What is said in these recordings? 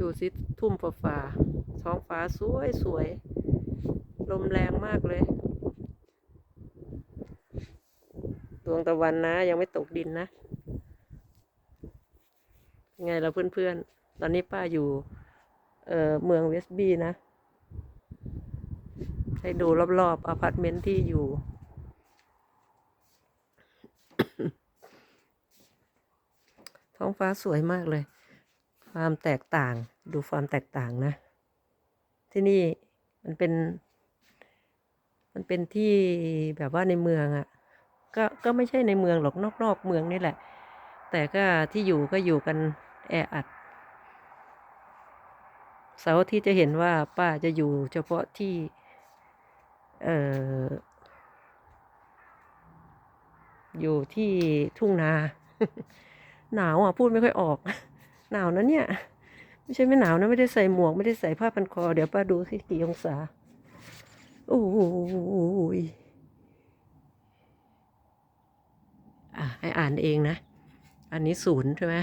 ดูสิทุ่มฟ้าฟ้าท้องฟ้าสวยสวย ลมแรงมากเลย ดวงตะวันนะ ยังไม่ตกดินนะ ไงเราเพื่อนๆ ตอนนี้ป้าอยู่ เอ่อ เมืองเวสบีนะ ให้ดูรอบๆอพาร์ตเมนต์ที่อยู่ท้องฟ้าสวยมากเลย ความแตกต่าง ดูความแตกต่างนะ ที่นี่มันเป็น มันเป็นที่แบบว่าในเมืองอะ่ะ ก็ก็ไม่ใช่ในเมืองหรอกนอกๆเมืองนี่แหละ แต่ก็ที่อยู่ก็อยู่กันแออัดเสาร์ที่จะเห็นว่าป้าจะอยู่เฉพาะที่ เอ่อ อยู่ที่ทุ่งนา หนาวอะ พูดไม่ค่อยออก หนาวนะเนี่ย ไม่ใช่ไม่หนาวนะ ไม่ได้ใส่หมวก ไม่ได้ใส่ผ้าพันคอ เดี๋ยวป้าดูสิกี่องศา โอ้ยอะให้อ่านเองนะ อันนี้ศูนย์ใช่ไหม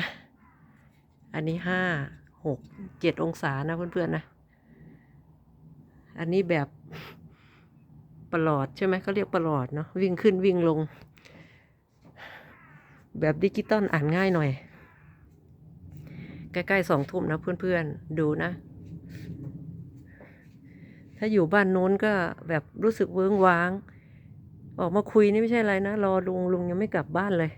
อันนี้ห้าหกเจ็ดองศานะเพื่อนๆนะ อันนี้แบบประหลอดใช่ไหมเขาเรียกประหลอดเนาะวิ่งขึ้นวิ่งลง แบบดิจิตอลอ่านง่ายหน่อย ใกล้ๆสองทุ่มนะเพื่อนๆ ดูนะ ถ้าอยู่บ้านโน้นก็แบบรู้สึกเวิ้งว้าง ออกมาคุยนี่ไม่ใช่อะไรนะ รอลุงลุงยังไม่กลับบ้านเลย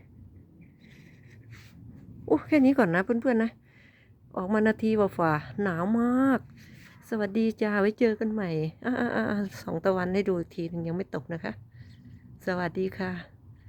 โอ้แค่นี้ก่อนนะเพื่อนๆนะ ออกมานาทีว่าฝ่าหนาวมาก สวัสดีจ้าไว้เจอกันใหม่อ่าๆๆสองตะวันให้ดูทีนึงยังไม่ตกนะคะ สวัสดีค่ะ